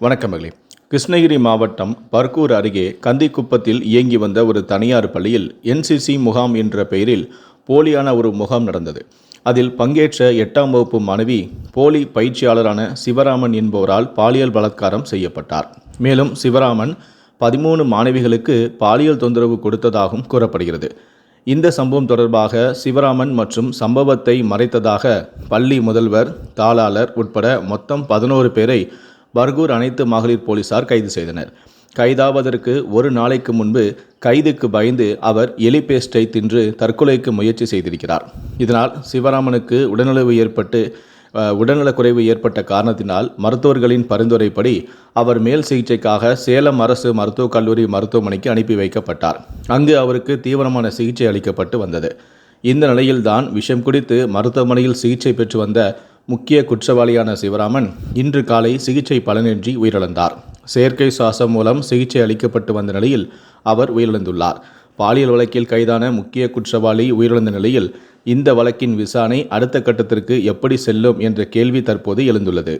வணக்கம் மகளே. கிருஷ்ணகிரி மாவட்டம் பர்கூர் அருகே கந்திக்குப்பத்தில் இயங்கி வந்த ஒரு தனியார் பள்ளியில் என்சிசி முகாம் என்ற பெயரில் போலியான ஒரு முகாம் நடந்தது. அதில் பங்கேற்ற எட்டாம் வகுப்பு மாணவி போலி பயிற்சியாளரான சிவராமன் என்பவரால் பாலியல் பலாத்காரம் செய்யப்பட்டார். மேலும் சிவராமன் பதிமூணு மாணவிகளுக்கு பாலியல் தொந்தரவு கொடுத்ததாகவும் கூறப்படுகிறது. இந்த சம்பவம் தொடர்பாக சிவராமன் மற்றும் சம்பவத்தை மறைத்ததாக பள்ளி முதல்வர் தாளாளர் உட்பட மொத்தம் பதினோரு பேரை பர்கூர் அனைத்து மகளிர் போலீசார் கைது செய்தனர். கைதாவதற்கு ஒரு நாளைக்கு முன்பு கைதுக்கு பயந்து அவர் எலி பேஸ்டை தின்று தற்கொலைக்கு முயற்சி செய்திருக்கிறார். இதனால் சிவராமனுக்கு உடல்நலவு ஏற்பட்டு உடல்நலக்குறைவு ஏற்பட்ட காரணத்தினால் மருத்துவர்களின் பரிந்துரைப்படி அவர் மேல் சிகிச்சைக்காக சேலம் அரசு மருத்துவக் கல்லூரி மருத்துவமனைக்கு அனுப்பி வைக்கப்பட்டார். அங்கு அவருக்கு தீவிரமான சிகிச்சை அளிக்கப்பட்டு வந்தது. இந்த நிலையில்தான் விஷம் குடித்து மருத்துவமனையில் சிகிச்சை பெற்று வந்த முக்கிய குற்றவாளியான சிவராமன் இன்று காலை சிகிச்சை பலனின்றி உயிரிழந்தார். செயற்கை சுவாசம் மூலம் சிகிச்சை அளிக்கப்பட்டு வந்த நிலையில் அவர் உயிரிழந்துள்ளார். பாலியல் வழக்கில் கைதான முக்கிய குற்றவாளி உயிரிழந்த நிலையில் இந்த வழக்கின் விசாரணை அடுத்த கட்டத்திற்கு எப்படி செல்லும் என்ற கேள்வி தற்போது எழுந்துள்ளது.